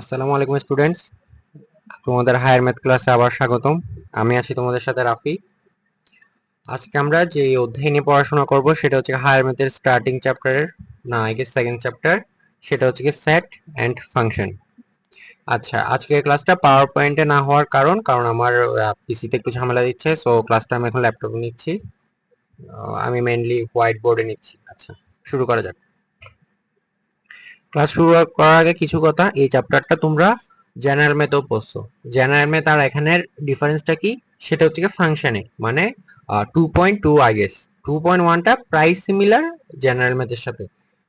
আসসালামু আলাইকুম স্টুডেন্টস তোমাদের হায়ার ম্যাথ ক্লাসে আবার স্বাগতম। আমি আছি তোমাদের সাথে রাফি। আজকে আমরা যে অধ্যায় নিয়ে পড়াশোনা করব, সেটা হচ্ছে হায়ার ম্যাথের স্টার্টিং চ্যাপ্টারের না আই গেস সেকেন্ড চ্যাপ্টার সেটা হচ্ছে কি সেট অ্যান্ড ফাংশন আচ্ছা আজকের ক্লাসটা পাওয়ার পয়েন্টে না হওয়ার কারণ কারণ আমার পিসিতে একটু ঝামেলা দিচ্ছে সো ক্লাসটা আমি এখন ল্যাপটপে নিচ্ছি। আমি মেইনলি হোয়াইট বোর্ডে নিচ্ছি। আচ্ছা শুরু করা যাক। ক্লাস শুরু করার আগে কিছু কথা, এই চ্যাপ্টারটা তোমরা জেনারেল ম্যাথেও পড়ছো। জেনারেল ম্যাথ আর এখানের ডিফারেন্সটা কি? সেটা হচ্ছে কি ফাংশনে মানে two point two I guess two point ওয়ানটা প্রায় সিমিলার জেনারেল ম্যাথের সাথে।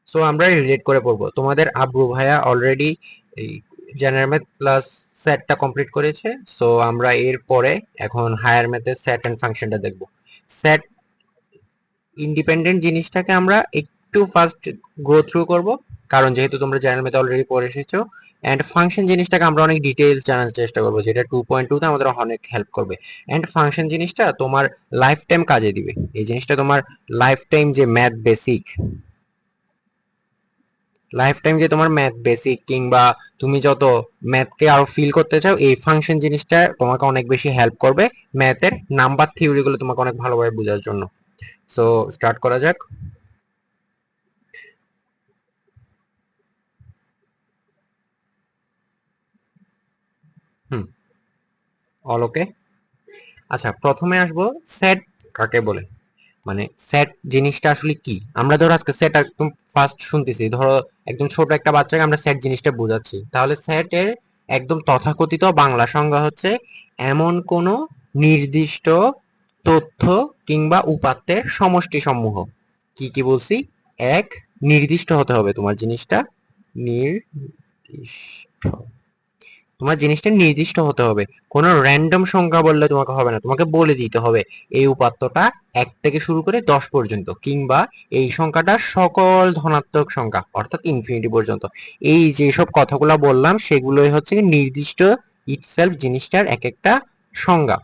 সো আমরা রিলেট করে পড়ব। তোমাদের আব্রু ভাইয়া অলরেডি এই জেনারেল ম্যাথ প্লাস সেটটা কমপ্লিট করেছে। সো আমরা এর পরে এখন হায়ার ম্যাথের সেট অ্যান্ড ফাংশনটা দেখব। সেট ইন্ডিপেন্ডেন্ট জিনিসটাকে আমরা একটু ফার্স্ট গ্রো থ্রু করব। কারণ যেহেতু তোমরা জেনারেল ম্যাথ অলরেডি পড়ে এসেছ এন্ড ফাংশন জিনিসটাকে আমরা অনেক ডিটেইলস জানার চেষ্টা করব। যেটা টু পয়েন্ট আমাদের অনেক হেল্প করবে। এন্ড ফাংশন জিনিসটা তোমার লাইফ টাইম কাজে দিবে। এই জিনিসটা তোমার লাইফ টাইম যে ম্যাথ বেসিক লাইফ টাইম যে তোমার ম্যাথ বেসিক কিংবা তুমি যত ম্যাথকে আরও ফিল করতে চাও, এই ফাংশন জিনিসটা তোমাকে অনেক বেশি হেল্প করবে ম্যাথের নাম্বার থিওরি গুলো তোমাকে অনেক ভালোভাবে বোঝার জন্য। সো স্টার্ট করা যাক। অল ওকে আচ্ছা প্রথমে আসব সেট কাকে বলে? মানে সেট জিনিসটা আসলে কি? আমরা ধরো আজকে সেট একদম ফার্স্ট শুনতেছি। ধরো একদম ছোট একটা বাচ্চাকে আমরা সেট জিনিসটা বোঝাচ্ছি। তাহলে সেটের একদম তথাকথিত বাংলা সংজ্ঞা হচ্ছে এমন কোন নির্দিষ্ট তথ্য কিংবা উপাত্তের সমষ্টি সমূহ কি কি বলছি? এক, নির্দিষ্ট হতে হবে তোমার জিনিসটা। নির্দিষ্ট। তোমার জিনিসটা নির্দিষ্ট হতে হবে। কোনো র্যান্ডম সংখ্যা বললে তোমাকে হবে না, তোমাকে বলে দিতে হবে। এই উপাত্তটা এক থেকে শুরু করে দশ পর্যন্ত কিংবা এই সংখ্যাটা সকল ধনাত্মক সংখ্যা, অর্থাৎ ইনফিনিটি পর্যন্ত। এই যেসব কথাগুলো বললাম, সেগুলোই হচ্ছে নির্দিষ্ট ইটসেলফ জিনিসটার এক একটা সংজ্ঞা।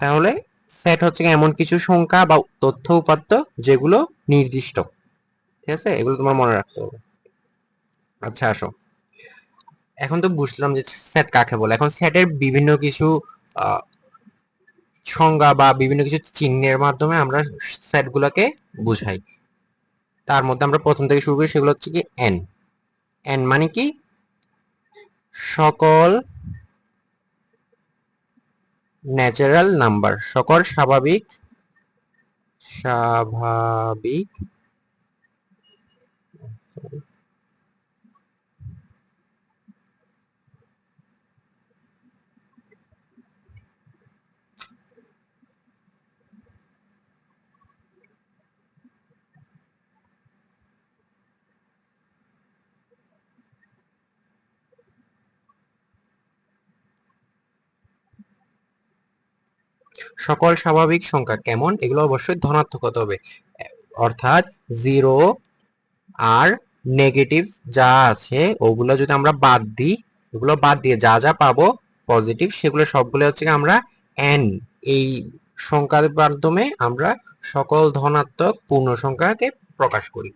তাহলে সেট হচ্ছে এমন কিছু সংখ্যা বা তথ্য উপাত্ত যেগুলো নির্দিষ্ট। ঠিক আছে? এগুলো তোমার মনে রাখতে হবে। আচ্ছা আসো। এখন তো বুঝলাম যে সেট কাকে বলে। এখন সেটের বিভিন্ন কিছু সংজ্ঞা বা বিভিন্ন কিছু চিহ্নের মাধ্যমে আমরা সেট গুলাকে বুঝাই। তার মধ্যে আমরা প্রথম থেকে শুরু করি, সেগুলো হচ্ছে কি এন। এন মানে কি? সকল ন্যাচারাল নাম্বার সকল স্বাভাবিক স্বাভাবিক সকল স্বাভাবিক সংখ্যা কেমন? এগুলো অবশ্যই ধনাত্মক হতে হবে। অর্থাৎ জিরো আর নেগেটিভ যা আছে, ওগুলো যদি আমরা বাদ দিই, ওগুলো বাদ দিয়ে যা যা পাবো পজিটিভ সেগুলো সবগুলো হচ্ছে আমরা এন এই সংখ্যার মাধ্যমে আমরা সকল ধনাত্মক পূর্ণ সংখ্যাকে প্রকাশ করি।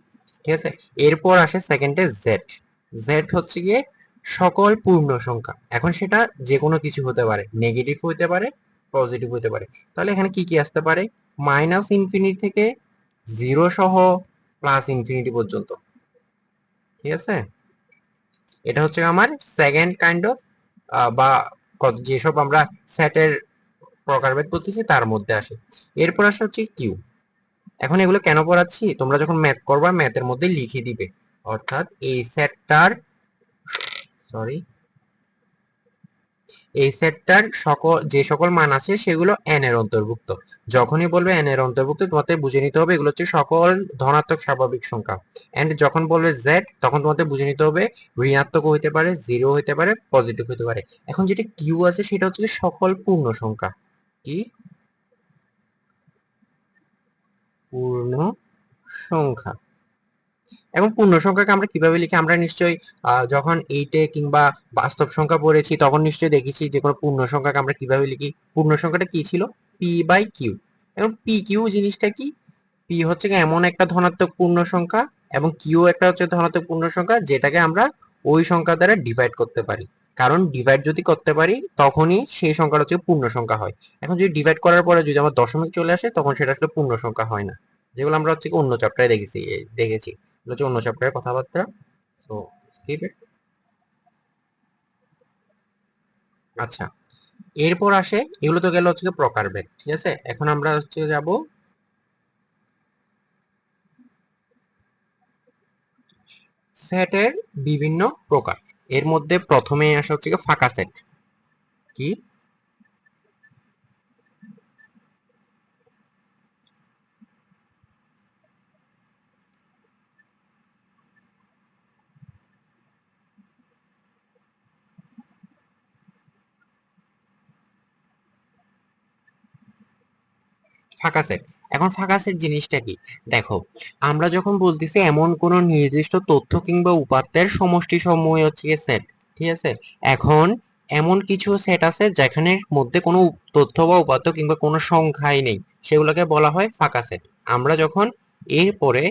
ঠিক আছে? এরপর আসে সেকেন্ডে জেড জেড হচ্ছে গিয়ে সকল পূর্ণ সংখ্যা। এখন সেটা যে কোনো কিছু হতে পারে। নেগেটিভ হতে পারে পজিটিভ হতে পারে। তাহলে এখানে কি কি আসতে পারে? মাইনাস ইনফিনিটি থেকে জিরো সহ প্লাস ইনফিনিটি পর্যন্ত। ঠিক আছে? এটা হচ্ছে আমার সেকেন্ড কাইন্ড অফ বা যেসব আমরা সেটের প্রকারভেদ করতেছি তার মধ্যে আসে। এরপর আসে হচ্ছে কিউ এখন এগুলো কেন পড়াচ্ছি? তোমরা যখন ম্যাথ করবা ম্যাথের মধ্যে লিখে দিবে। অর্থাৎ এই সেটটার সরি এই সেটটার সকল, যে সকল মান আছে সেগুলো এন এর অন্তর্ভুক্ত। যখনই বলবে এন এর অন্তর্ভুক্ত তোমাকে বুঝে নিতে হবে এগুলো হচ্ছে সকল ধনাত্মক স্বাভাবিক সংখ্যা। এন্ড যখন বলবে জেড তখন তোমাকে বুঝে নিতে হবে ঋণাত্মক হতে পারে জিরো হতে পারে পজিটিভ হতে পারে। এখন যেটা কিউ আছে সেটা হচ্ছে সকল পূর্ণ সংখ্যা। কি? পূর্ণ সংখ্যা। এবং পূর্ণ সংখ্যাকে আমরা কীভাবে লিখি, আমরা নিশ্চয়ই যখন এইটে কিংবা বাস্তব সংখ্যা পড়েছি, তখন নিশ্চয়ই দেখেছি যে কোনো পূর্ণ সংখ্যাকে আমরা কীভাবে লিখি। পূর্ণ সংখ্যাটা কি ছিল? পি বাই কিউ এবং পি কিউ জিনিসটা কি? পি হচ্ছে এমন একটা ধনাত্মক পূর্ণ সংখ্যা এবং কিউ একটা হচ্ছে ধনাত্মক পূর্ণ সংখ্যা যেটাকে আমরা ওই সংখ্যা দ্বারা ডিভাইড করতে পারি। কারণ ডিভাইড যদি করতে পারি, তখনই সেই সংখ্যাটা হচ্ছে পূর্ণ সংখ্যা হয়। এখন যদি ডিভাইড করার পরে যদি আমার দশমিক চলে আসে, তখন সেটা আসলে পূর্ণ সংখ্যা হয় না। যেগুলো আমরা হচ্ছে অন্য চ্যাপ্টারে দেখেছি দেখেছি। হচ্ছে অন্য চ্যাপ্টারের কথাবার্তা সো আচ্ছা এরপর আসে, এগুলো তো গেল হচ্ছে কি প্রকারভেদ ঠিক আছে? এখন আমরা হচ্ছে যাব সেটের বিভিন্ন প্রকার। এর মধ্যে প্রথমে আসা হচ্ছে ফাঁকা সেট কি? ফাঁকা সেট এখন ফাঁকা সেট জিনিসটা কি? দেখো, আমরা যখন বলতেছি এমন কোন নির্দিষ্ট তথ্য কিংবা উপাত্তের সমষ্টি সমূহ হচ্ছে সেট ঠিক আছে? এখন এমন কিছু সেট আছে যেখানে মধ্যে কোনো তথ্য বা উপাত্ত কিংবা কোনো সংখ্যাই নেই। সেগুলোকে বলা হয় ফাঁকা সেট আমরা যখন এরপরে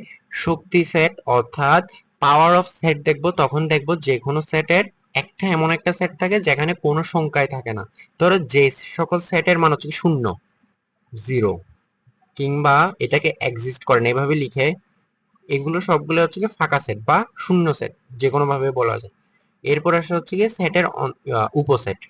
শক্তি সেট অর্থাৎ পাওয়ার অফ সেট দেখব, তখন দেখব যে কোনো সেটের একটা এমন একটা সেট থাকে যেখানে কোনো সংখ্যাই থাকে না। ধরো যে সকল সেটের মান হচ্ছে শূন্য জিরো কিংবা এটাকে এক্সিস্ট করে না এভাবে লিখে এগুলো সবগুলো হচ্ছে কি ফাঁকা সেট বা শূন্য সেট যে কোনোভাবে বলা যায়। এরপর আসে হচ্ছে কি সেটের উপসেট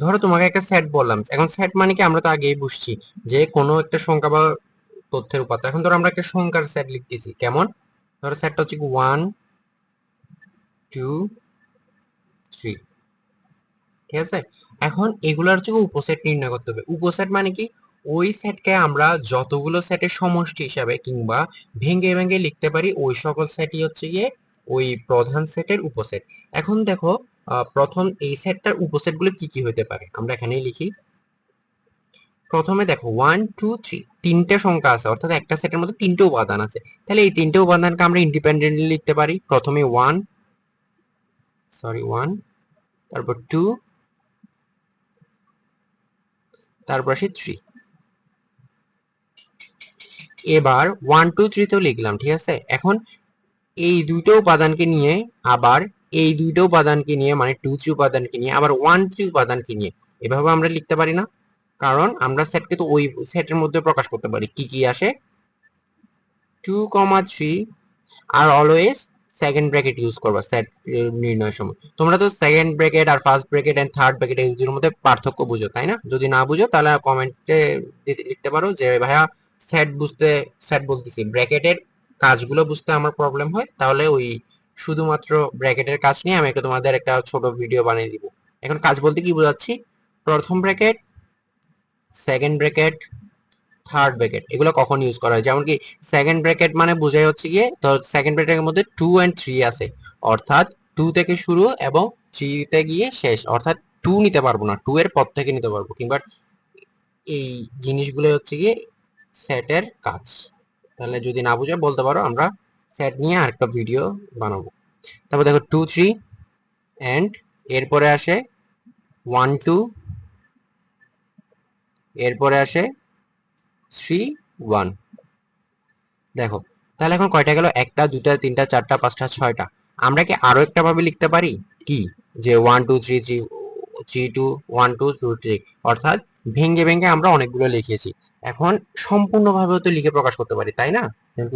ধরো তোমাকে একটা সেট বললাম। এখন সেট মানে কি? আমরা তো আগেই বুঝছি যে কোনো একটা সংখ্যা বা তথ্যের উপাত্ত। এখন ধরো আমরা একটা সংখ্যার সেট লিখতেছি। কেমন? ধরো সেটটা হচ্ছে ওয়ান টু থ্রি ঠিক আছে? এখন এগুলোর হচ্ছে উপসেট নির্ণয় করতে হবে। উপসেট মানে কি? ওই সেটকে আমরা যতগুলো সেটের সমষ্টি হিসাবে কিংবা ভেঙে ভেঙে লিখতে পারি, ওই সকল সেটই হচ্ছে গিয়ে ওই প্রধান সেটের উপসেট। এখন দেখো প্রথম এই সেটটার উপসেটগুলো কি কি হতে পারে? আমরা এখানেই লিখি। প্রথমে দেখো ওয়ান টু থ্রি তিনটে সংখ্যা আছে, অর্থাৎ একটা সেটের মধ্যে তিনটে উপাদান আছে। তাহলে এই তিনটে উপাদানকে আমরা ইন্ডিপেন্ডেন্টলি লিখতে পারি। প্রথমে ওয়ান সরি ওয়ান তারপর টু তারপর আসি থ্রি এবার ওয়ান টু থ্রি তো লিখলাম, ঠিক আছে? এখন এই দুটো উপাদানকে নিয়ে আবার এই দুইটা উপাদানকে নিয়ে মানে টু থ্রি উপাদানকে নিয়ে, আবার ওয়ান থ্রি উপাদানকে নিয়ে, এভাবে আমরা লিখতে পারি না। কারণ আমরা সেটকে তো ওই সেটের মধ্যে প্রকাশ করতে পারি। কি কি আসে? টু কমা থ্রি আর অলওয়েজ সেকেন্ড ব্র্যাকেট ইউজ করবা সেট নির্ণয়ের সময়। তোমরা তো second bracket R first bracket and third bracket এই দুটোর মধ্যে পার্থক্য বুঝো, তাই না? যদি না বুঝো, তাহলে কমেন্টে লিখতে পারো যে, ভাইয়া সেট বুঝতে সেট বলতেছি ব্র্যাকেটের কাজগুলো বুঝতে আমার প্রবলেম হয়, তাহলে ওই শুধুমাত্র ব্র্যাকেটের কাজ নিয়ে আমি একটা তোমাদের একটা ছোট ভিডিও বানিয়ে দিব। এখন কাজ বলতে কি বোঝাচ্ছি? প্রথম bracket second bracket third bracket, এগুলো কখন ইউজ করা হয়? যেমন কি সেকেন্ড ব্র্যাকেট মানে বোঝাই হচ্ছে গিয়ে, তো সেকেন্ড ব্র্যাকেটের মধ্যে টু অ্যান্ড থ্রি আছে। অর্থাৎ টু থেকে শুরু এবং থ্রিতে গিয়ে শেষ। অর্থাৎ টু নিতে পারব না টু এর পর থেকে নিতে পারব। কিংবা এই জিনিসগুলো হচ্ছে গিয়ে সেটের কাজ। তাহলে যদি না বুঝে, বলতে পারো আমরা সেট নিয়ে আরেকটা ভিডিও বানাবো। তারপর দেখো টু থ্রি অ্যান্ড এরপরে আসে ওয়ান টু এরপরে আসে থ্রি ওয়ান দেখো, তাহলে এখন কয়টা গেল? একটা দুটা তিনটা, চারটা, পাঁচটা, ছয়টা। আমরা কি আরও একটা ভাবে লিখতে পারি? কি? যে one two three three three two one two two three অর্থাৎ ভেঙ্গে ভেঙ্গে আমরা অনেকগুলো লিখেছি। এখন সম্পূর্ণভাবে তো লিখে প্রকাশ করতে পারি, তাই না?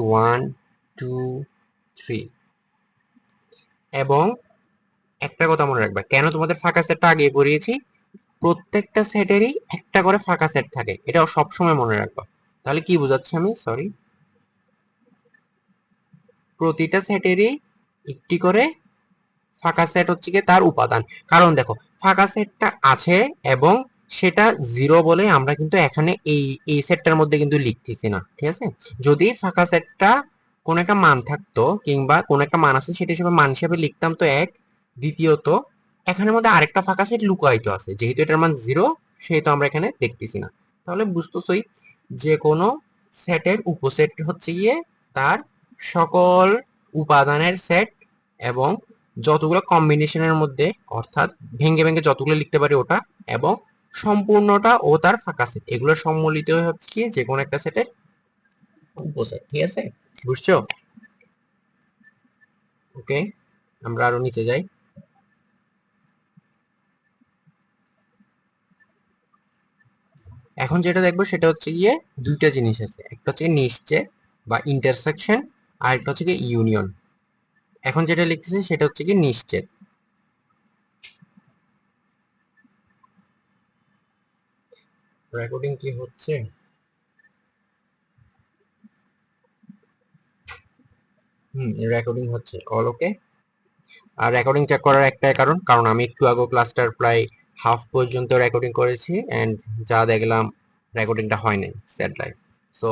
ওয়ান টু থ্রি এবং একটা কথা মনে রাখবা, কেন তোমাদের ফাঁকা সেটটা আগে পড়িয়েছি প্রত্যেকটা সেটেরই একটা করে ফাঁকা সেট থাকে এটা সবসময় মনে রাখবা। তাহলে কি বোঝাচ্ছি আমি? সরি প্রতিটা সেটেরই একটি করে ফাঁকা সেট হচ্ছে কি তার উপাদান। কারণ দেখো ফাঁকা সেটটা আছে এবং সেটা জিরো বলে আমরা কিন্তু এখানে এই এই সেটটার মধ্যে কিন্তু লিখতেছি না, ঠিক আছে? যদি ফাঁকা সেটটা কোন একটা মান থাকতো কিংবা কোন একটা মান আছে, সেটা হিসেবে মান হিসেবে লিখতাম তো এক। দ্বিতীয়ত, এখানের মধ্যে আরেকটা ফাঁকা সেট লুকায়িত আছে, যেহেতু এটার মান জিরো সেহেতু আমরা এখানে দেখতেছি না। তাহলে বুঝতেছই যে কোনো সেটের উপসেট হচ্ছে গিয়ে তার সকল উপাদানের সেট এবং যতগুলো কম্বিনেশনের মধ্যে, অর্থাৎ ভেঙ্গে ভেঙ্গে যতগুলো লিখতে পারি ওটা এবং সম্পূর্ণটা ও তার ফাঁকা সেট এগুলো সম্মিলিত হচ্ছে কি? যে কোনো একটা সেটের উপসেট ঠিক আছে? বুঝছ? ওকে আমরা আরও নিচে যাই। এখন যেটা দেখব সেটা হচ্ছে গিয়ে দুইটা জিনিস আছে, একটা হচ্ছে নিশ্চয় বা ইন্টারসেকশন আর একটা হচ্ছে গিয়ে ইউনিয়ন এখন যেটা লিখতেছি সেটা হচ্ছে কি নিশ্চিত রেকর্ডিং কি হচ্ছে? হুম রেকর্ডিং হচ্ছে। অল ওকে আর রেকর্ডিং চেক করার একটাই কারণ কারণ আমি একটু আগে ক্লাসটার প্রায় হাফ পর্যন্ত রেকর্ডিং করেছি অ্যান্ড যা দেখলাম রেকর্ডিংটা হয় নাই স্যাড লাইফ সো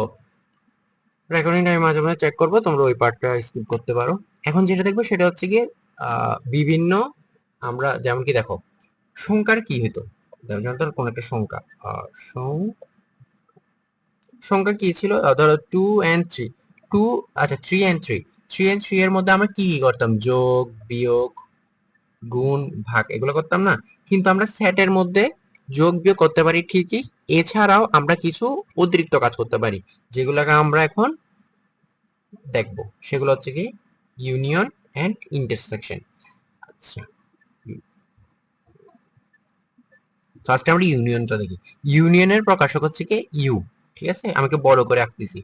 রেকর্ডিংটা আমি মাঝে মাঝে চেক করব, তোমরা ওই পার্টটা স্কিপ করতে পারো। এখন যেটা দেখব সেটা হচ্ছে গিয়ে বিভিন্ন আমরা যেমন কি দেখো, সংখ্যার কি হতো যেমন কোন একটা সংখ্যা সংখ্যা কি ছিল? ধরো টু অ্যান্ড থ্রি টু আচ্ছা three and three three and three এর মধ্যে আমরা কি কি করতাম? যোগ, বিয়োগ, গুণ, ভাগ, এগুলো করতাম না? কিন্তু আমরা সেটের মধ্যে যোগ, বিয়োগ করতে পারি ঠিকই। এছাড়াও আমরা কিছু অতিরিক্ত কাজ করতে পারি, যেগুলোকে আমরা এখন দেখব। সেগুলো হচ্ছে কি ইউনিয়ন অ্যান্ড ইন্টারসেকশন আচ্ছা। ফার্স্ট আমরা ইউনিয়নটা দেখি। ইউনিয়নের প্রকাশক হচ্ছে কি? ইউ। ঠিক আছে? আমাকে বড় করে আঁকতেছি।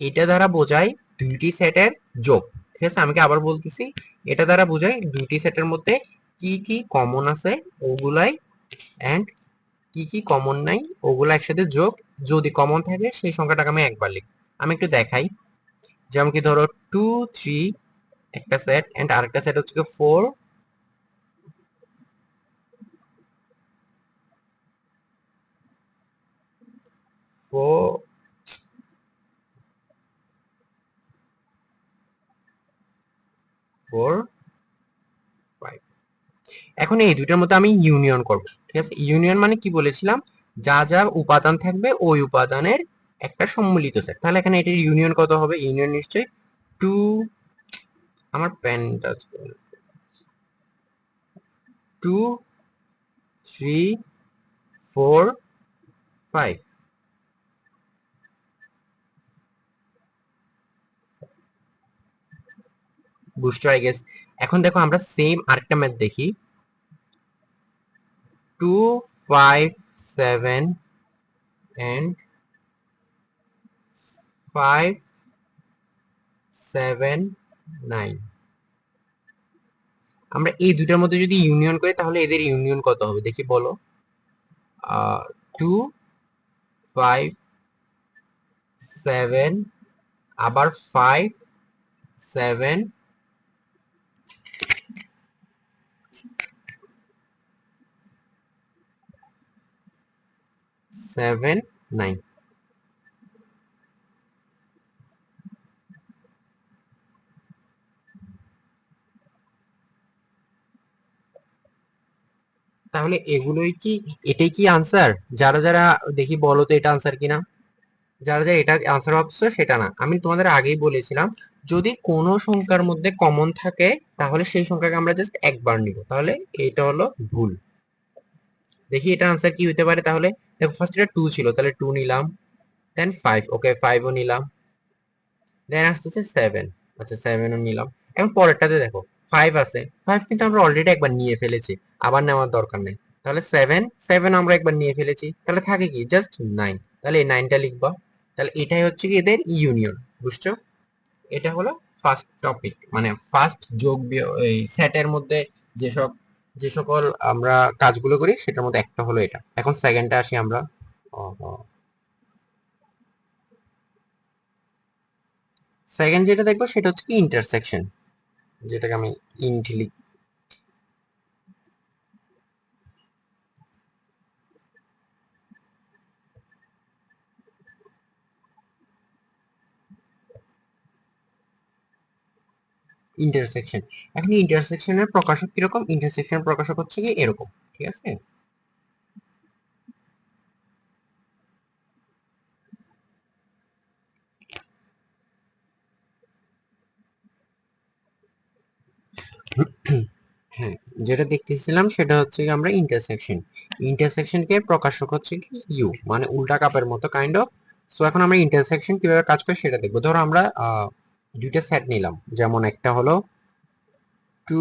এটা দ্বারা বোঝায় দুইটি সেটের যোগ। ঠিক আছে? আমাকে আবার বলতেছি, এটা দ্বারা বোঝায় দুইটি সেটের মধ্যে কি কি কমন আছে ওগুলাই অ্যান্ড কি কি কমন নাই ওগুলো একসাথে যোগ। যদি কমন থাকে, সেই সংখ্যাটাকে আমি একবার লিখ আমি একটু দেখাই। যেমন কি ধরো টু থ্রি একটা সেট অ্যান্ড আরেকটা সেট হচ্ছে ফোর ফোর ফোর এখন এই দুইটার মধ্যে আমি ইউনিয়ন করব, ঠিক আছে? ইউনিয়ন মানে কি বলেছিলাম? যা যা উপাদান থাকবে ওই উপাদানের একটা সম্মিলিত সেট তাহলে এখানে এটির ইউনিয়ন কত হবে? ইউনিয়ন নিশ্চয়ই টু আমার পেনটা two, three, four, five. Booster I guess এখন দেখো আমরা সেম আরেকটা ম্যাথ দেখি। Two five seven and five seven nine আমরা এই দুটার মধ্যে যদি ইউনিয়ন করি, তাহলে এদের ইউনিয়ন কত হবে? দেখি বলো। টু ফাইভ সেভেন আবার ফাইভ সেভেন সেভেন নাইন তাহলে এগুলোই কি, এটাই কি আনসার যারা যারা দেখি বলো তো এটা আনসার কিনা? যারা যারা এটা আনসার ভাবছ সেটা না। আমি তোমাদের আগেই বলেছিলাম, যদি কোনো সংখ্যার মধ্যে কমন থাকে, তাহলে সেই সংখ্যাকে আমরা জাস্ট একবার নিব। তাহলে এটা হলো ভুল। দেখি এটা আনসার কি হতে পারে তাহলে। দেখো ফার্স্ট এটা টু ছিল, তাহলে টু নিলাম দেন ফাইভ ওকে ফাইভও নিলাম দেন আসতেছে সেভেন আচ্ছা সেভেনও নিলাম। এখন পরেরটাতে দেখো। ফাইভ আছে। ফাইভ কিন্তু আমরা অলরেডি একবার নিয়ে ফেলেছি। আবার নেওয়ার দরকার নেই। তাহলে সেভেন সেভেন আমরা একবার নিয়ে ফেলেছি। তাহলে থাকে কি? জাস্ট নাইন তাহলে এই নাইনটা লিখবা। তাহলে এটাই হচ্ছে কি এদের ইউনিয়ন বুঝছ? এটা হলো ফার্স্ট টপিক মানে ফার্স্ট যোগ এই সেটের মধ্যে যেসব যে সকল আমরা কাজগুলো করি, সেটার মধ্যে একটা হলো এটা। এখন সেকেন্ডটা আসি আমরা। সেকেন্ড যেটা দেখব, সেটা হচ্ছে কি ইন্টারসেকশন যেটাকে আমি ইন্ট লিখ ইন্টারসেকশন এখন ইন্টারসেকশনের প্রকাশক কীরকম? ইন্টারসেকশন প্রকাশক হচ্ছে কি এরকম, ঠিক আছে? যেটা দেখতেছিলাম সেটা হচ্ছে আমরা ইন্টারসেকশন ইন্টারসেকশনকে প্রকাশক হচ্ছে কি ইউ মানে উল্টা কাপের মতো কাইন্ড অফ সো এখন আমরা ইন্টারসেকশন কীভাবে কাজ করে সেটা দেখব। ধরো আমরা দুইটা সেট নিলাম। যেমন একটা হলো টু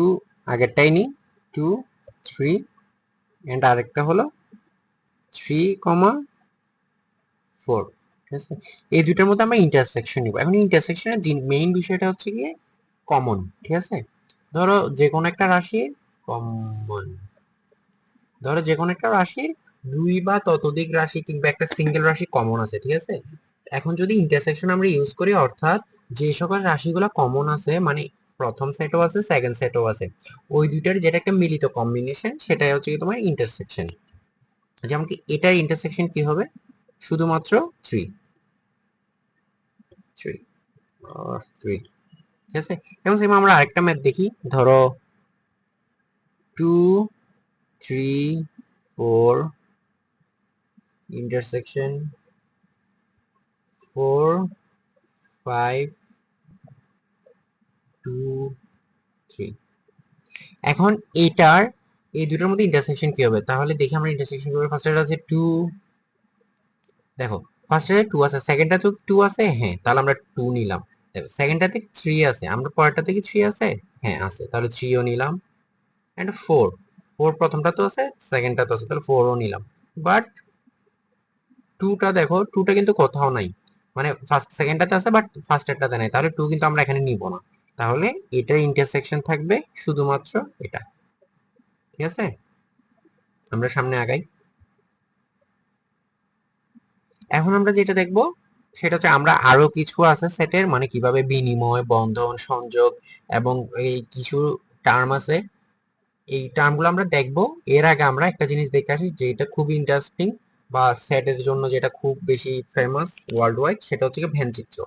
আগেরটাই নিই। টু থ্রি অ্যান্ড আরেকটা হলো থ্রি কমা ফোর ঠিক আছে? এই দুইটার মধ্যে আমরা ইন্টারসেকশন নিব। এখন ইন্টারসেকশনের মেইন বিষয়টা হচ্ছে গিয়ে কমন ঠিক আছে? ধরো যে কোনো একটা রাশির কমন। ধরো যে কোনো একটা রাশির দুই বা ততোধিক রাশি কিংবা একটা সিঙ্গেল রাশি কমন আছে, ঠিক আছে? এখন যদি ইন্টারসেকশন আমরা ইউজ করি, অর্থাৎ যে সকল রাশিগুলো কমন আছে মানে প্রথম সেটও আছে সেকেন্ড সেটও আছে, ওই দুইটার যেটা একটা মিলিত কম্বিনেশন সেটাই হচ্ছে তোমার ইন্টারসেকশন যেমন কি এটার ইন্টারসেকশন কি হবে? শুধুমাত্র থ্রি থ্রি থ্রি ঠিক আছে? এবং সেম আমরা আরেকটা ম্যাথ দেখি, ধরো two three four intersection four five two three এখন এটার, এই দুটোর মধ্যে ইন্টারসেকশন কি হবে? তাহলে দেখি আমরা ইন্টারসেকশন করব ফার্স্টে আছে টু দেখো ফার্স্টে টু আছে সেকেন্ডটাতে টু আছে? হ্যাঁ তাহলে আমরা টু নিলাম। দেখো সেকেন্ডটাতে থ্রি আছে। আমরা পরেরটাতে কি থ্রি আছে? হ্যাঁ আছে। তাহলে থ্রিও নিলাম। অ্যান্ড ফোর ফোর প্রথমটা তো আছে সেকেন্ডটা তো আছে, তাহলে ফোরও নিলাম। বাট টুটা দেখো টুটা কিন্তু কোথাও নাই। মানে ফার্স্ট সেকেন্ডটাতে আছে বাট ফার্স্টেরটাতে নাই। তাহলে টু কিন্তু আমরা এখানে নিব না। তাহলে এটার ইন্টারসেকশন থাকবে শুধুমাত্র এটা। ঠিক আছে? আমরা সামনে আগাই। এখন আমরা যেটা দেখব, সেটা হচ্ছে আমরা আরও কিছু আছে সেটের মানে কীভাবে বিনিময়, বন্ধন, সংযোগ এবং এই কিছু টার্ম আছে। এই টার্মগুলো আমরা দেখব। এর আগে আমরা একটা জিনিস দেখে আসি, যেটা খুব ইন্টারেস্টিং বা সেটের জন্য যেটা খুব বেশি ফেমাস ওয়ার্ল্ড ওয়াইড সেটা হচ্ছে ভ্যান চিত্র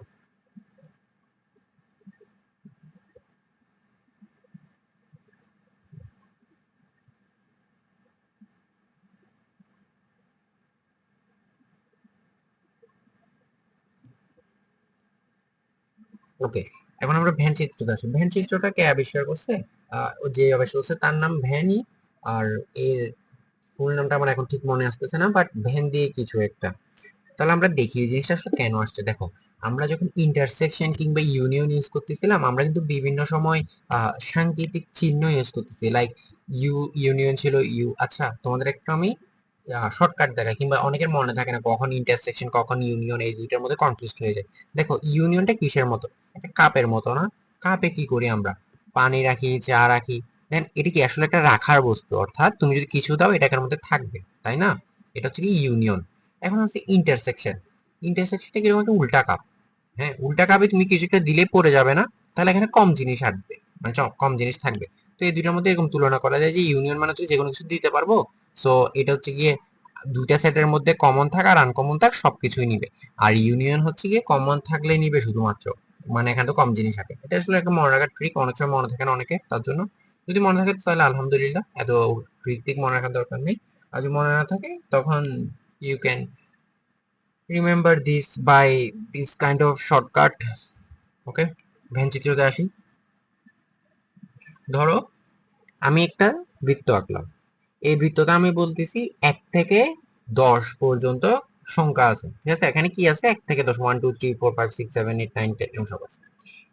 ওকে এখন আমরা ভ্যান চিত্রটা আসি ভ্যান চিত্রটা কে আবিষ্কার করছে? যে আবিষ্কার করছে তার নাম ভ্যানই আর এর ফুল নামটা আমার এখন ঠিক মনে আসতেছে না বাট ভ্যান দিয়ে কিছু একটা। তাহলে আমরা দেখি এই জিনিসটা আসলে কেন আসছে। দেখো, আমরা যখন ইন্টারসেকশন কিংবা ইউনিয়ন ইউজ করতেছিলাম, আমরা কিন্তু বিভিন্ন সময় সাংকেতিক চিহ্ন ইউজ করতেছি। লাইক ইউ ইউনিয়ন ছিল ইউ আচ্ছা তোমাদের একটু আমি শর্টকাট দেখাই, কিংবা অনেকের মনে থাকে না কখন ইন্টারসেকশন কখন ইউনিয়ন এই দুইটার মধ্যে কনফিউজ হয়ে যায়। দেখো ইউনিয়নটা কিসের মতো? একটা কাপের মতো না? কাপে কি করি আমরা? পানি রাখি, চা রাখি। দেন এটি কি আসলে একটা রাখার বস্তু? অর্থাৎ তুমি যদি কিছু দাও, এটা এটার মধ্যে থাকবে, তাই না? এটা হচ্ছে কি ইউনিয়ন এখন হচ্ছে ইন্টারসেকশন ইন্টারসেকশনটা কীরকম? একটা উল্টা কাপ। হ্যাঁ উল্টা কাপে তুমি কিছু একটা দিলে পড়ে যাবে না, তাহলে এখানে কম জিনিস আসবে মানে কম জিনিস থাকবে। তো এই দুইটার মধ্যে এরকম তুলনা করা যায় যে ইউনিয়ন মানে হচ্ছে যে কোনো কিছু দিতে পারব। সো এটা হচ্ছে গিয়ে দুইটা সেটের মধ্যে কমন থাক আর আনকমন থাক, সবকিছুই নিবে। আর ইউনিয়ন হচ্ছে গিয়ে কমন থাকলে নিবে শুধুমাত্র। মানে এখানে তো কম জিনিস থাকে। এটা আসলে একটা মনে রাখার ট্রিক অনেক সময় মনে থাকে না অনেকে, তার জন্য। যদি মনে থাকে তাহলে আলহামদুলিল্লাহ, এত ট্রিক মনে রাখার দরকার নেই। আর যদি মনে না থাকে, তখন you can remember this by this kind of shortcut okay Venn চিত্রতে আসি। ধরো, আমি একটা বৃত্ত আঁকলাম। এই বৃত্তটা আমি বলতেছি এক থেকে দশ পর্যন্ত সংখ্যা আছে। ঠিক আছে? এখানে কি আছে? এক থেকে দশ one two three four five six seven eight nine ten সব আছে।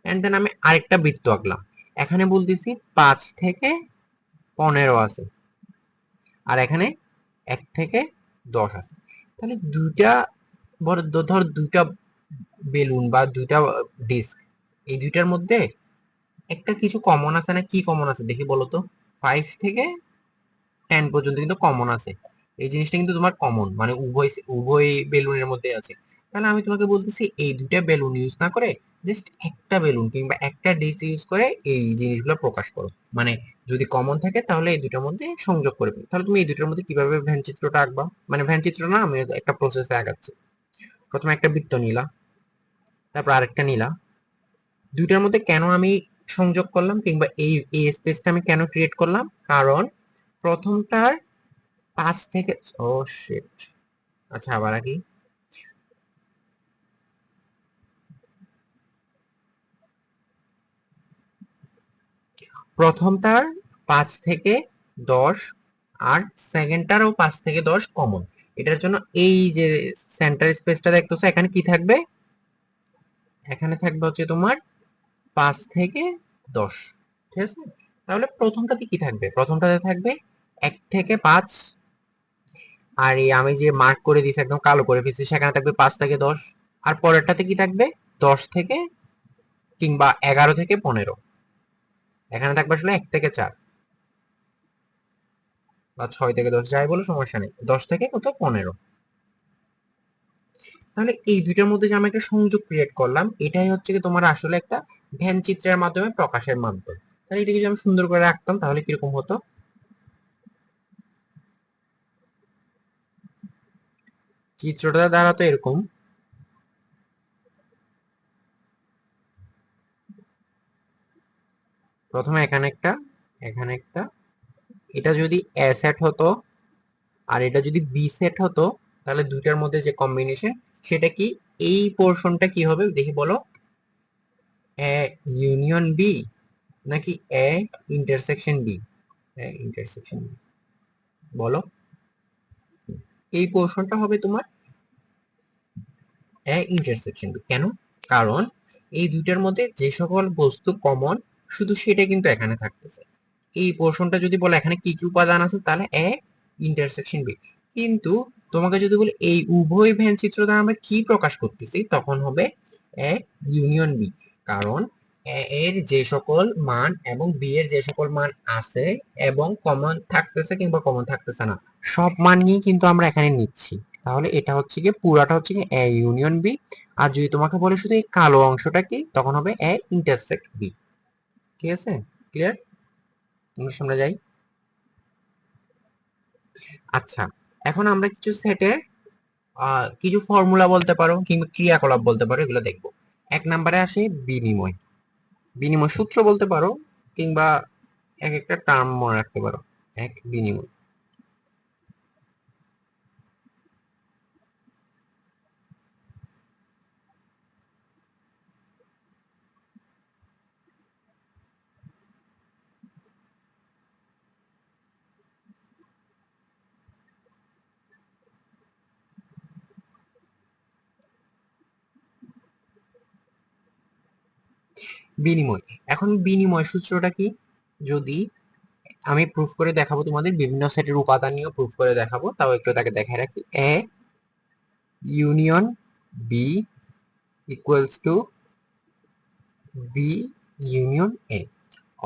এন্ড দেন আমি আরেকটা বৃত্ত আঁকলাম। এখানে বলতেছি পাঁচ থেকে পনেরো আছে। আর এখানে এক থেকে দশ আছে। তাহলে দুইটা ধর দুইটা বেলুন বা দুইটা ডিস্ক, এই দুইটার মধ্যে একটা কিছু কমন আছে না কি কমন আছে? দেখি বলো তো। ফাইভ থেকে টেন পর্যন্ত কিন্তু কমন আছে। এই জিনিসটা কিন্তু তোমার কমন মানে উভয় উভয় বেলুনের মধ্যে আছে। তাহলে আমি তোমাকে বলতেছি, এই দুইটা বেলুন ইউজ না করে জাস্ট একটা বেলুন কিংবা একটা ডিস্ক ইউজ করে এই জিনিসগুলো প্রকাশ করো। মানে যদি কমন থাকে তাহলে এই দুটার মধ্যে সংযোগ করবে তাহলে তুমি এই দুটার মধ্যে কীভাবে ভ্যান চিত্রটা আঁকবা? মানে ভ্যান চিত্র না, আমি একটা প্রসেসে আঁকাচ্ছি প্রথমে একটা বৃত্ত নিলা, তারপর আরেকটা নিলা। দুইটার মধ্যে কেন আমি সংযোগ করলাম কিংবা এই এই স্পেসটা আমি কেন ক্রিয়েট করলাম? কারণ প্রথমটার পাঁচ থেকে, ও শিট আচ্ছা আবার আগে প্রথমটার পাঁচ থেকে দশ, আর সেকেন্ডটারও পাঁচ থেকে দশ কমন এটার জন্য এই যে সেন্টার স্পেসটা দেখতেছো, এখানে কি থাকবে? এখানে থাকবে হচ্ছে তোমার পাঁচ থেকে দশ। ঠিক আছে? তাহলে প্রথমটাতে কি থাকবে? প্রথমটাতে থাকবে এক থেকে পাঁচ আর এই আমি যে মার্ক করে দিয়েছি একদম কালো করে দিয়েছি সেখানে থাকবে পাঁচ থেকে দশ। আর পরেরটাতে কি থাকবে? দশ থেকে কিংবা এগারো থেকে পনেরো। এখানে থাকবে আসলে এক থেকে চার। বা ছয় থেকে দশ, যাই বলো, সমস্যা নেই। দশ থেকে কত? পনেরো। তাহলে এই দুইটার মধ্যে যে আমি একটা সংযোগ ক্রিয়েট করলাম, এটাই হচ্ছে কি তোমার আসলে একটা ভ্যান চিত্রের মাধ্যমে প্রকাশের মাধ্যম। তাহলে এটাকে যদি আমি সুন্দর করে রাখতাম, তাহলে কীরকম হতো? চিত্রটা দাঁড়াতো এরকম। প্রথমে এখানে একটা এখানে একটা। এটা যদি এ সেট হতো আর এটা যদি বি সেট হতো, তাহলে দুইটার মধ্যে যে কম্বিনেশন সেটা কি এই পোর্শনটা কি হবে? দেখি বলো। এ ইউনিয়ন বি নাকি A intersection B A intersection B বলো। এই পোর্শনটা হবে তোমার এ ইন্টারসেকশন কেন? কারণ এই দুইটার মধ্যে যে সকল বস্তু কমন শুধু সেটা কিন্তু এখানে থাকতেছে। এই পোর্শনটা যদি বলে এখানে কি কি উপাদান আছে, তাহলে এ ইন্টারসেকশন বি কিন্তু তোমাকে যদি বলে এই উভয় ভ্যান চিত্র দ্বারা আমরা কি প্রকাশ করতেছি, তখন হবে এ ইউনিয়ন বি কারণ এর যে সকল মান এবং বি এর যে সকল মান আছে এবং কমন থাকতেছে কিংবা কমন থাকতেছে না, সব মান নিয়ে কিন্তু আমরা এখানে নিচ্ছি। তাহলে এটা হচ্ছে কি পুরাটা হচ্ছে কি এ ইউনিয়ন বি আর যদি তোমাকে বলে শুধু এই কালো অংশটা কি, তখন হবে এ ইন্টারসেক্ট বি ঠিক আছে? ক্লিয়ার আমরা সামনে যাই। আচ্ছা এখন আমরা কিছু সেটের কিছু ফর্মুলা বলতে পারো কিংবা ক্রিয়াকলাপ বলতে পারো, এগুলো দেখব। এক নম্বরে আসে বিনিময়। বিনিময় সূত্র বলতে পারো কিংবা এক একটা টার্ম মনে রাখতে পারো এক বিনিময়। বিনিময়। এখন বিনিময় সূত্রটা কি? যদি আমি প্রুফ করে দেখাবো তোমাদের, বিভিন্ন সেটের উপাদান নিয়েও প্রুফ করে দেখাবো, তাও একটু তাকে দেখায় রাখি। A union B equals to B union A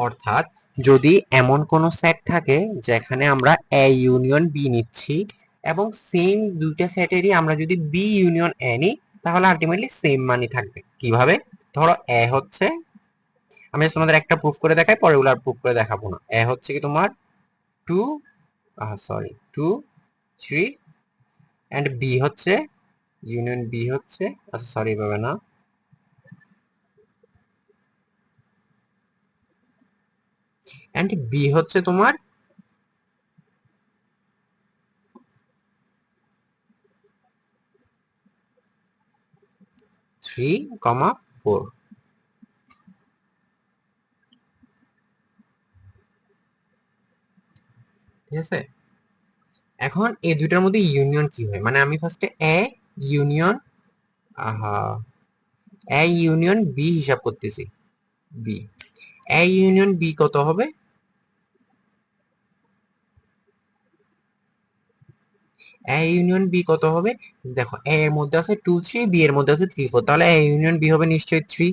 অর্থাৎ যদি এমন কোন সেট থাকে যেখানে আমরা এ ইউনিয়ন বি নিচ্ছি এবং সেম দুইটা সেটেরই আমরা যদি বি ইউনিয়ন এ নিই, তাহলে আলটিমেটলি সেম মানই থাকবে। কীভাবে? ধরো এ হচ্ছে আমি তোমাদের একটা প্রুফ করে দেখাই, পরে ওগুলো আর প্রুফ করে দেখাবো না। এ হচ্ছে কি তোমার two sorry two three and B হচ্ছে ইউনিয়ন বি হচ্ছে আচ্ছা সরি এভাবে না। অ্যান্ড বি হচ্ছে তোমার থ্রি কমা ফোর ঠিক আছে? এখন এই দুইটার মধ্যে ইউনিয়ন কি হয়? মানে আমি ফার্স্টে এ ইউনিয়ন আহা এ ইউনিয়ন বি হিসাব করতেছি। বি এ ইউনিয়ন বি কত হবে? এ ইউনিয়ন বি কত হবে? দেখো এ এর মধ্যে আছে টু থ্রি বি এর মধ্যে আছে থ্রি ফোর তাহলে এ ইউনিয়ন বি হবে নিশ্চয়ই থ্রি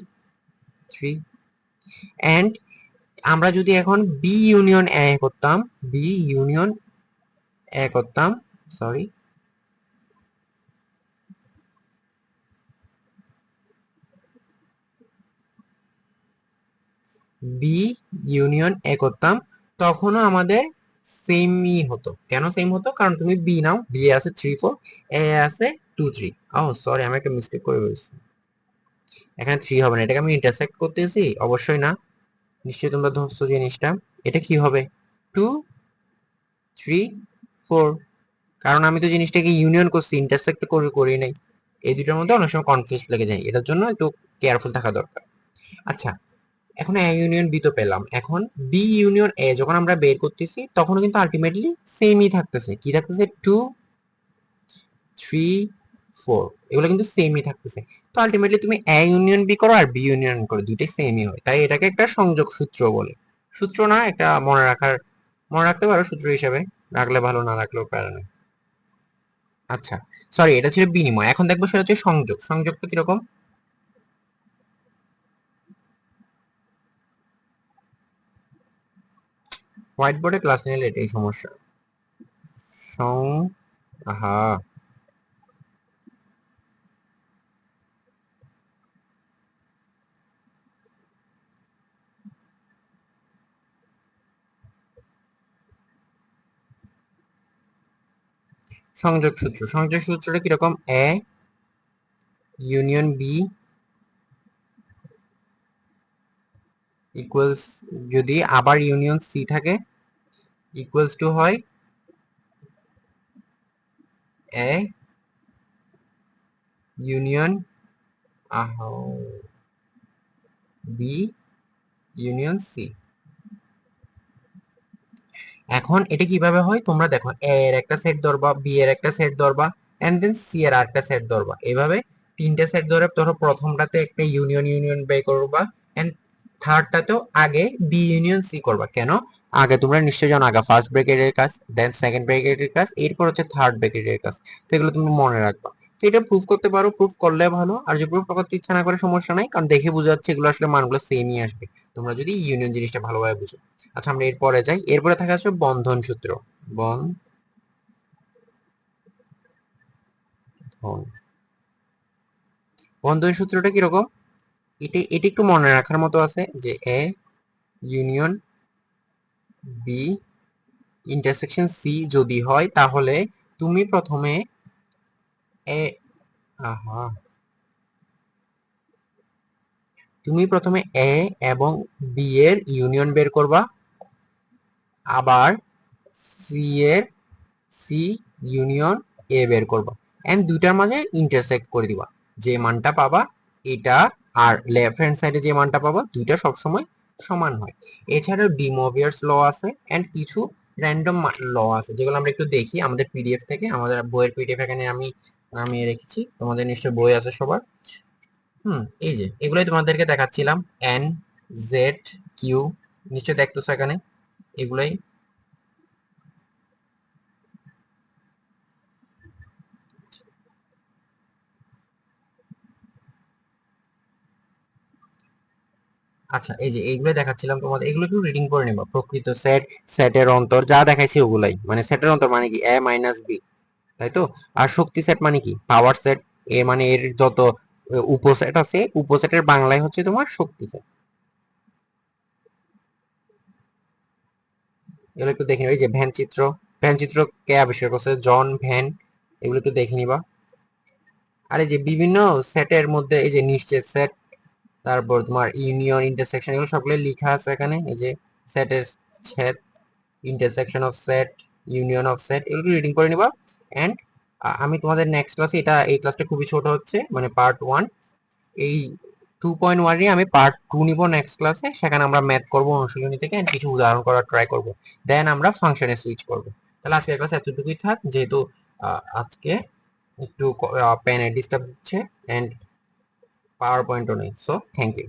থ্রি অ্যান্ড আমরা যদি এখন বি ইউনিয়ন এ করতাম বি ইউনিয়ন এ করতাম সরি বি ইউনিয়ন এ করতাম, তখনও আমাদের সেমই হতো। কেন সেম হতো? কারণ তুমি বি নাও বি এ আছে থ্রি ফোর এ আছে টু থ্রি ও সরি আমি একটা মিস্টেক করে ফেলছি এখানে থ্রি হবে না, এটাকে আমি ইন্টারসেক্ট করতেছি? অবশ্যই না। নিশ্চয়ই তোমরা ধরছো জিনিসটা। এটা কি হবে? টু থ্রি ফোর কারণ আমি তো জিনিসটাকে ইউনিয়ন করছি ইন্টারসেক্ট করে, করি নাই। এই দুটোর মধ্যে অনেক সময় কনফিউজ লেগে যায়। এটার জন্য একটু কেয়ারফুল থাকা দরকার। আচ্ছা এখন এ ইউনিয়ন বি তো পেলাম। এখন বি ইউনিয়ন এ যখন আমরা বের করতেছি তখন কিন্তু আলটিমেটলি সেমই থাকতেছে। কি থাকতেছে? টু থ্রি ফোর এগুলো কিন্তু সেমই থাকতেছে। তো আলটিমেটলি তুমি এ ইউনিয়ন বি করো আর বি ইউনিয়ন করো, দুইটাই সেমই হয়। তাই এটাকে একটা সংযোগ সূত্র বলে। সূত্র না একটা মনে রাখার, মনে রাখতে পারো সূত্র হিসাবে। রাখলে ভালো, না রাখলেও প্যারা নেই আচ্ছা সরি এটা ছিল বিনিময়। এখন দেখব সেটা হচ্ছে সংযোগ। সংযোগটা কীরকম? হোয়াইট বোর্ডে ক্লাস নিলে এটাই সমস্যা। সং, আহা। সংযোগ সূত্র। সংযোগ সূত্রটা কীরকম? এ ইউনিয়ন বি ইকুয়ালস যদি আবার ইউনিয়ন সি থাকে ইকুয়ালস টু হয় A union B union C এখন এটা কীভাবে হয়? তোমরা দেখো এ এর একটা সেট ধরবা বি এর একটা সেট ধরবা এন্ড দেন সি এর আরেকটা সেট ধরবা। এভাবে তিনটা সেট ধরে ধরো প্রথমটাতে একটা ইউনিয়ন ইউনিয়ন বের করবা এন্ড থার্ডটাতেও আগে বি ইউনিয়ন সি করবা। কেন? আগে তোমরা নিশ্চয়ই জানো, আগে ফার্স্ট ব্র্যাকেটের কাজ দেন সেকেন্ড ব্র্যাকেটের কাজ, এরপর হচ্ছে থার্ড ব্র্যাকেটের কাজ। তো এগুলো তুমি মনে রাখবা। এটা প্রুফ করতে পারো প্রুফ করলে ভালো। আর যে প্রুফ করতে ইচ্ছা না করে, সমস্যা নাই, কারণ দেখে বোঝা যাচ্ছে এগুলো আসলে মানগুলো সেমই আসবে। তোমরা যদি ইউনিয়ন জিনিসটা ভালোভাবে বুঝো। আচ্ছা আমরা এরপরে যাই। এরপরে থাকে হচ্ছে বন্ধন সূত্র। বন্ধন বন্ধন সূত্রটা কীরকম? এটা, এটি একটু মনে রাখার মতো আছে যে A union B intersection C যদি হয়, তাহলে তুমি প্রথমে এ তুমি প্রথমে এ এবং বি এর ইউনিয়ন বের করবা। আবার সি এর সি ইউনিয়ন এ বের করবা। এন্ড দুইটার মাঝে ইন্টারসেক্ট করে দিবা। যে মানটা পাবা, এটা আর লেফট হ্যান্ড সাইডে যে মানটা পাবা, দুইটা সবসময় সমান হয়। এছাড়াও ডিমোভিয়ার্স ল আছে এন্ড কিছু র্যান্ডম ল আছে। যেগুলো আমরা একটু দেখি আমাদের পিডিএফ থেকে, আমাদের বইয়ের পিডিএফ এখানে আমি নামিয়ে রেখেছি। তোমাদের নিশ্চয় বই আছে সবার। হুম, এই যে, এগুলোই তোমাদেরকে দেখাচ্ছিলাম। এন জেড কিউ নিশ্চয় দেখতেছো এখানে। এগুলাই। আচ্ছা এই যে এইগুলো দেখাচ্ছিলাম তোমাদের। এগুলো একটু রিডিং করে নেবা। প্রকৃত সেট সেটের অন্তর, যা দেখাইছি ওগুলাই। মানে সেটের অন্তর মানে কি? এ মাইনাস বি তাই তো? আর শক্তি সেট মানে কি? পাওয়ার সেট এ মানে এর যত উপসেট আছে, উপসেটের বাংলায় হচ্ছে তোমার শক্তি সেট এগুলো একটু দেখে নিবা এই যে ভ্যান চিত্র ভ্যান চিত্র কে আবিষ্কার করছে? জন ভ্যান, এগুলো একটু দেখে নিবা। আর এই যে বিভিন্ন সেটের মধ্যে, এই যে নিশ্চয় সেট তারপর তোমার ইউনিয়ন ইন্টারসেকশন এগুলো সবগুলো লেখা আছে এখানে। এই যে সেটের set intersection of set union set এগুলো রিডিং করে নিবা। এন্ড আমি তোমাদের নেক্সট ক্লাসে এটা এই ক্লাসটা খুবই ছোট হচ্ছে মানে পার্ট ওয়ান এই টু পয়েন্ট ওয়ান নিয়ে আমি পার্ট টু নিব নেক্সট ক্লাসে সেখানে আমরা ম্যাথ করব, অনুশীলনী থেকে, and কিছু উদাহরণ করার ট্রাই করব। দেন আমরা ফাংশনে সুইচ করব। তাহলে আজকের ক্লাস এতটুকুই থাক, যেহেতু আজকে একটু পেনে ডিস্টার্ব দিচ্ছে অ্যান্ড পাওয়ার পয়েন্টও নেই। So thank you